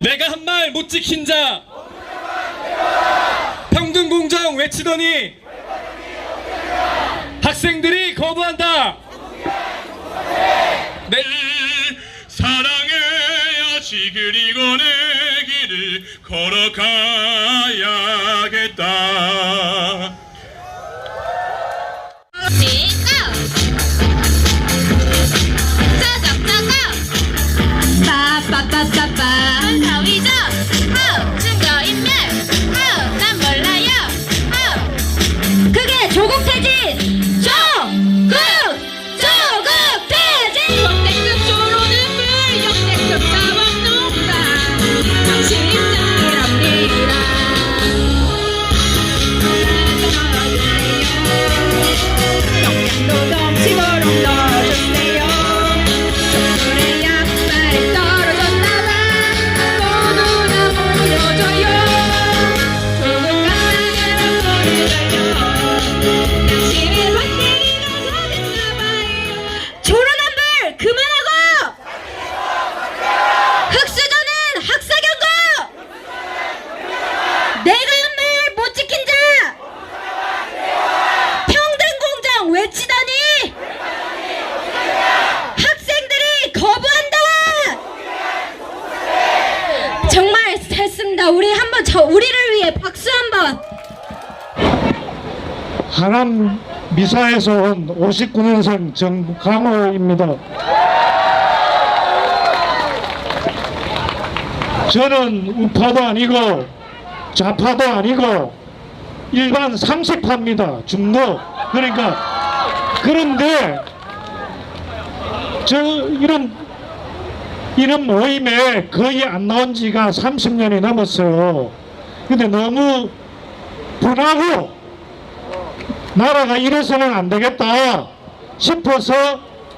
내가 한 말 못 지킨 자. 평등 공정 외치더니 학생들이 거부한다. 네, 사랑해야지 그리고 내 길을 걸어가야겠다 우리 한번 저 우리를 위해 박수 한번. 하남 미사에서 온 59년생 정강호입니다. 저는 우파도 아니고 좌파도 아니고 일반 상식파입니다. 중도. 그러니까 그런데 저 이런 이런 모임에 거의 안 나온 지가 30년이 넘었어요. 근데 너무 분하고 나라가 이래서는 안 되겠다 싶어서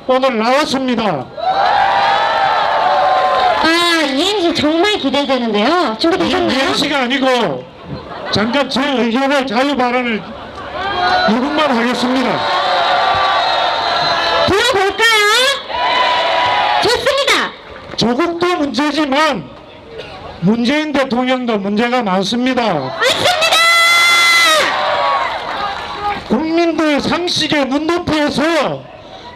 오늘 나왔습니다. 아, 이행시 정말 기대되는데요. 준비되셨나요? 이행시가 아니고 잠깐 제 의견의 자유 발언을 이것만 하겠습니다. 들어볼까요? 좋습니다. 조국도 문제지만 문재인 대통령도 문제가 많습니다. 맞습니다. 국민들 상식에 눈높이에서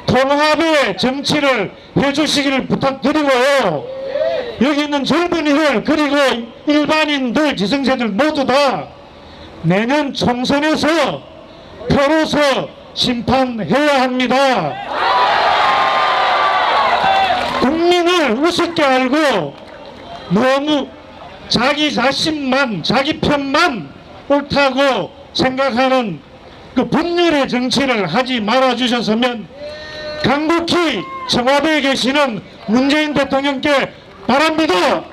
통합의 정치를 해주시기를 부탁드리고요. 여기 있는 젊은이들 그리고 일반인들 지성세들 모두 다 내년 총선에서 표로서 심판해야 합니다. 국민 을 우습게 알고 너무 자기 자신만 자기 편만 옳다고 생각하는 그 분열의 정치를 하지 말아 주셨으면 강국히 청와대에 계시는 문재인 대통령께 바랍니다.